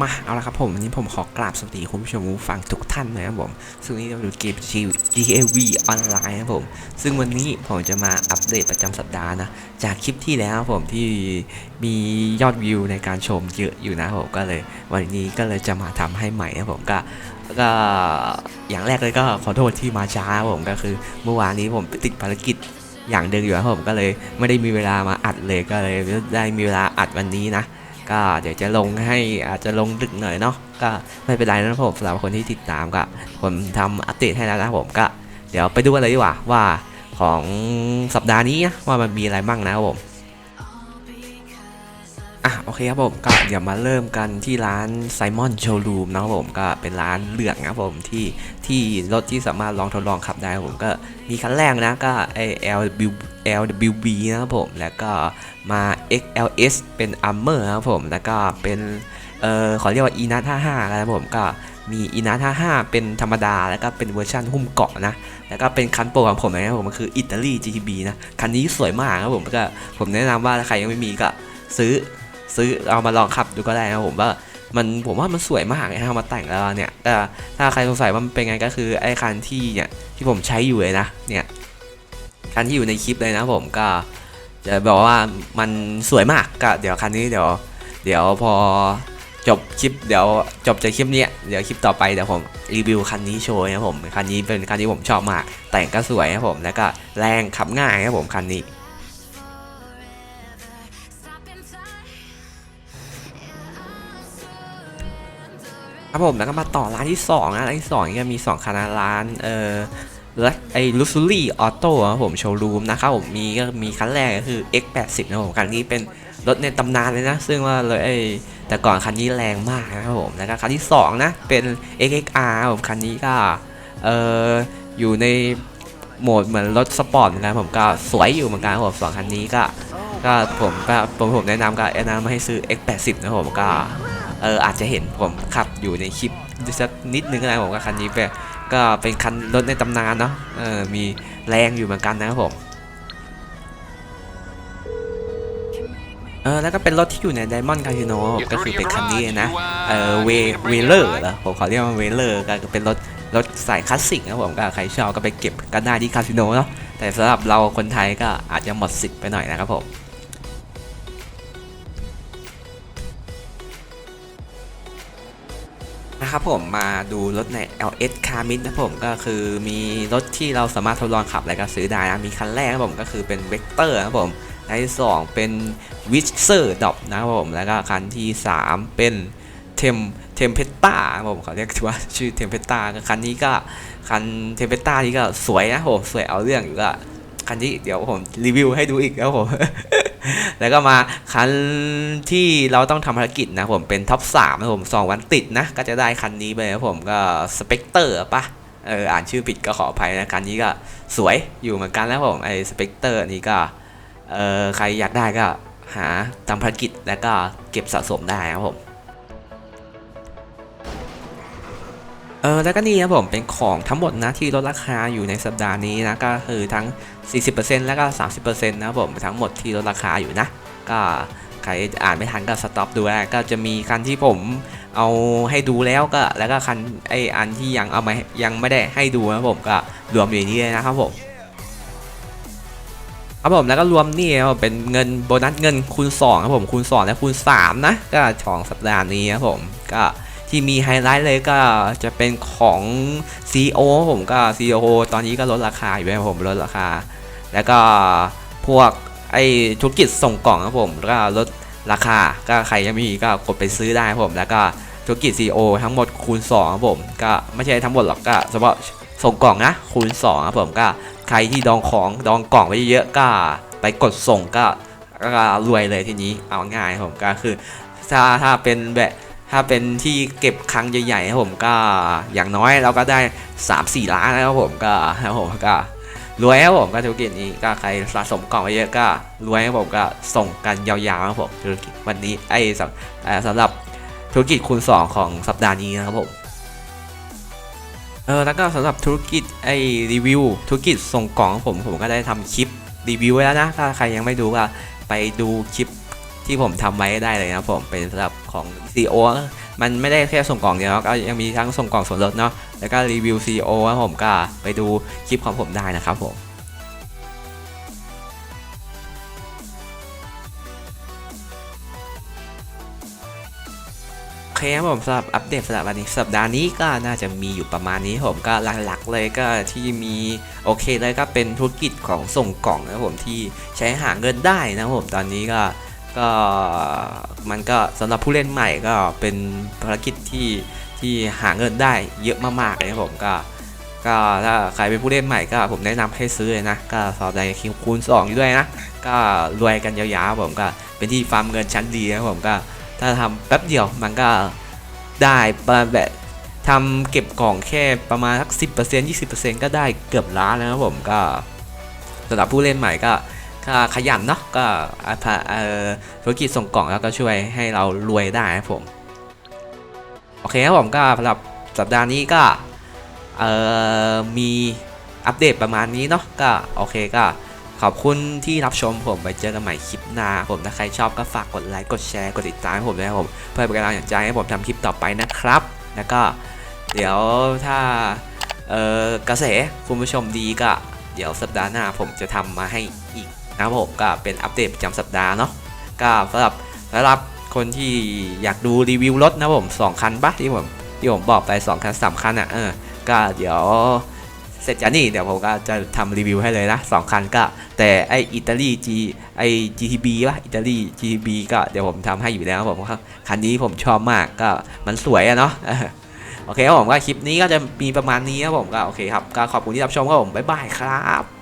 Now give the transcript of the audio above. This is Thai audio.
มาเอาละครับผมวันนี้ผมขอกราบสวัสดีคุณผู้ชมผู้ฟังทุกท่านนะครับผมซึ่งวันนี้เราอยู่เกม GAV ออนไลน์ครับผม ซึ่งวันนี้ผมจะมาอัปเดตประจำสัปดาห์นะ จากคลิปที่แล้วผมที่มียอดวิวในการชมเยอะอยู่นะผมก็เลย วันนี้ก็เลยจะมาทำให้ใหม่ครับผมก็ก็อย่างแรกเลยก็ขอโทษที่มาช้าผมก็คือเมื่อวานนี้ผมติดภารกิจอย่างเดิมอยู่ครับผมก็เลยไม่ได้มีเวลามาอัดเลยก็เลยได้มีเวลาอัดวันนี้นะ ก็เดี๋ยวจะลงให้อาจจะลงดึกหน่อยเนาะก็ไม่เป็นไรนะผมสำหรับคนที่ติดตามก็ผมทำอัปเดตให้แล้วนะผมก็ เดี๋ยวไปดูกันเลยดีกว่าว่าของสัปดาห์นี้นะว่ามันมีอะไรบ้างนะครับผมอะโอเคครับผมก็เดี๋ยวมาเริ่มกันที่ร้านไซมอนโชว์รูมนะครับผมก็เป็นร้านเหลืองนะครับผมที่ที่รถที่สามารถลองทดลองขับได้ผมก็มีคันแรกนะก็ไอ LW LWB นะครับผม แล้วก็มา XLS เป็น Armor ครับผม แล้วก็เป็น เอ่อ ขอเรียกว่า Inat 55นะครับผม ก็มี Inat 55เป็นธรรมดา แล้วก็เป็นเวอร์ชันหุ้มเกาะนะ แล้วก็เป็นคันโปรของผมนะครับผมก็คืออิตาลี GTB นะ คันนี้สวยมากครับผม ก็ผมแนะนำว่าถ้าใครยังไม่มีก็ซื้อ ซื้อเอามาลองขับดูก็ได้นะครับผมว่ามันผมว่ามันสวยมากเลยนะเอามาแต่งแล้วเนี่ยถ้าใครสงสัยว่ามันเป็นไงก็คือไอ้คันที่เนี่ยที่ผมใช้อยู่เลยนะเนี่ย คันที่อยู่ในคลิปเลยนะผมก็จะบอกว่ามันสวยมากก็เดี๋ยวคันนี้เดี๋ยว เดี๋ยวพอจบคลิปเดี๋ยวจบจากคลิปนี้เดี๋ยวคลิปต่อไปเดี๋ยวผมรีวิวคันนี้โชว์นะผมคันนี้เป็นคันที่ผมชอบมากแต่งก็สวยครับผมแล้วก็แรงขับง่ายครับผมคันนี้ครับผมแล้วก็มาต่อร้านที่สองนะร้านที่สองก็มีสองคันนะร้านเอ่อ และไอ้ลูซูรี่ออโต้ครับผมโชว์รูมนะครับผมมีก็มีคันแรกก็คือ X80 นะครับผมคันนี้เป็นรถในตำนานเลยนะ ซึ่งว่าเลยไอ้แต่ก่อนคันนี้แรงมากนะครับผมแล้วก็คันที่สองนะ เป็น XXR ครับผมคันนี้ก็เอออยู่ในโหมดเหมือนรถสปอร์ตเหมือนกันผมก็สวยอยู่เหมือนกันครับผมสองคันนี้ก็ก็ผมก็ผมผมแนะนำก็แนะนำมาให้ซื้อ X80 นะครับผมก็เอออาจจะเห็นผมขับอยู่ในคลิปสักนิดนึงก็ได้ผมก็คันนี้แบบ ก็เป็นคันรถในตำนานเนาะเออมีแรงอยู่เหมือนกันนะครับผมเออแล้วก็เป็นรถที่อยู่ใน Diamond Casino ก็คือเป็นคันนี้นะเออเวเวเลอร์เหรอผมขอเรียกว่าเวเลอร์ก็คือเป็นรถรถสายคลาสสิกนะผมก็ใครชอบก็ไปเก็บกันได้ที่คาสิโนเนาะแต่สำหรับเราคนไทยก็อาจจะหมดสิทธิ์ไปหน่อยนะครับผม นะครับผมมาดูรถใน LS c a r m i t นะผมก็คือมีรถที่เราสามารถทดลองขับและก็ซื้อได้นะมีคันแรกนะผมก็คือเป็น Vector นะผมคันที่ 2 เป็น w i s h e r d o p นะครับผมแล้วก็คันที่ 3 เป็น Tem Tempesta ครับผมเขาเรียกว่าชื่อ Tempesta ก็คันนี้ก็คัน Tempesta นี่ก็สวยนะผมสวยเอาเรื่องอยู่ก็คันนี้เดี๋ยวผมรีวิวให้ดูอีกนะครับผม แล้วก็มาคันที่เราต้องทำภารกิจนะผมเป็นท็อปสามนะผมสองวันติดนะ ก็จะได้คันนี้ไปนะผมก็สเปกเตอร์ปะเอออ่านชื่อผิดก็ขออภัยนะคันนี้ก็สวยอยู่เหมือนกันแล้วผมไอ้สเปกเตอร์นี่ก็เออใครอยากได้ก็หาทำภารกิจแล้วก็เก็บสะสมได้ครับผม เออแล้วก็นี่ครับผมเป็นของทั้งหมดนะที่ลดราคาอยู่ในสัปดาห์นี้นะก็คือทั้ง 40%แล้วก็ 30%นะครับผมทั้งหมดที่ลดราคาอยู่นะ ก็ใครอ่านไม่ทันก็สต็อปดูได้ก็จะมีคันที่ผมเอาให้ดูแล้วก็แล้วก็คันไออันที่ยังเอามายังไม่ได้ให้ดูนะผมก็รวมอยู่ในนี้เลยนะครับผมครับผมแล้วก็รวมนี่ครับเป็นเงินโบนัสเงินคูณ2ครับผมคูณ 2 และคูณ 3 นะ ก็ของสัปดาห์นี้ครับผมก็ ที่มีไฮไลท์เลยก็จะเป็นของ CEO ผมก็ CEO ตอนนี้ก็ลดราคาอยู่นะผมลดราคา แล้วก็พวกไอธุรกิจส่งกล่องครับผมแล้วก็ลดราคาก็ใครยังมีก็กดไปซื้อได้ครับผม แล้วก็ธุรกิจ CEO ทั้งหมดคูณ2ครับผม ก็ไม่ใช่ทั้งหมดหรอกก็เฉพาะส่งกล่องนะคูณ2ครับผมก็ใครที่ดองของดองกล่องไว้เยอะๆก็ไปกดส่งก็ก็รวยเลยทีนี้เอาง่ายครับผมก็คือถ้าถ้าเป็นแบบ ถ้าเป็นที่เก็บครั้งใหญ่ๆครับผมก็อย่างน้อยเราก็ได้ 3-4 ล้านนะครับผมก็ครับผมก็รวยครับผมก็ธุรกิจนี้ก็ใครสะสมกล่องไว้เยอะก็รวยครับผมก็ส่งกันยาวๆครับผมธุรกิจวันนี้ไอ้สำสำหรับธุรกิจคูณ2 ของสัปดาห์นี้นะครับผมเออแล้วก็สำหรับธุรกิจไอ้รีวิวธุรกิจส่งกล่องของผมผมก็ได้ทำคลิปรีวิวไว้แล้วนะถ้าใครยังไม่ดูก็ไปดูคลิป ที่ผมทำไว้ได้เลยนะผมเป็นสำหรับของ CEO มันไม่ได้แค่ส่งกล่องเดียวก็ยังมีทั้งส่งกล่องส่วนลดเนาะแล้วก็รีวิว CEO ครับผมก็ไปดูคลิปของผมได้นะครับผมโอเคครับผมสำหรับอัปเดตสำหรับวันนี้สัปดาห์นี้ก็น่าจะมีอยู่ประมาณนี้ผมก็หลักๆเลยก็ที่มีโอเคเลยก็เป็นธุรกิจของส่งกล่องนะผมที่ใช้หาเงินได้นะผมตอนนี้ก็ ก็มันก็สำหรับผู้เล่นใหม่ก็เป็นภารกิจที่ที่หาเงินได้เยอะมากๆเลยครับผมก็ก็ถ้าใครเป็นผู้เล่นใหม่ก็ผมแนะนำให้ซื้อเลยนะ ก็สอบในคิวคูณ2อยู่ด้วยนะ ก็รวยกันยาวๆผมก็เป็นที่ฟาร์มเงินชั้นดีนะครับผมก็ถ้าทำแป๊บเดียวมันก็ได้ประมาณแบบทำเก็บกล่องแค่ประมาณสักสิบเปอร์เซ็นต์ยี่สิบเปอร์เซ็นต์ก็ได้เกือบล้านแล้วนะครับผมก็สำหรับผู้เล่นใหม่ก็ ก็ขยันเนาะก็ธุรกิจส่งกล่องแล้วก็ช่วยให้เรารวยได้นะครับผม โอเคครับผมก็สำหรับสัปดาห์นี้ก็มีอัปเดตประมาณนี้เนาะก็โอเคก็ขอบคุณที่รับชมผมไปเจอกันใหม่คลิปหน้าผมถ้าใครชอบก็ฝากกดไลค์กดแชร์กดติดตามให้ผมด้วยนะครับผมเพื่อเป็นกำลังใจให้ผมทำคลิปต่อไปนะครับ แล้วก็เดี๋ยวถ้าเออกระแสคุณผู้ชมดีก็ เดี๋ยวสัปดาห์หน้าผมจะทำมาให้อีก นะครับผมก็เป็นอัปเดตประจำสัปดาห์เนาะก็สำหรับสำหรับคนที่อยากดูรีวิวรถนะผมสองคันปะที่ผมที่ผมบอกไปสองคันสามคันอะเออก็เดี๋ยวเสร็จจากนี่เดี๋ยวผมก็จะทำรีวิวให้เลยนะสองคันก็ แต่ไออิตาลี G ไอ GTB ป่ะอิตาลี GTB ก็เดี๋ยวผมทำให้อยู่แล้วผมครับคันนี้ผมชอบมากก็มันสวยอะเนาะโอเคครับผมก็คลิปนี้ก็จะมีประมาณนี้ครับผมก็โอเคครับก็ขอบคุณที่รับชมครับผมบ๊ายบายครับ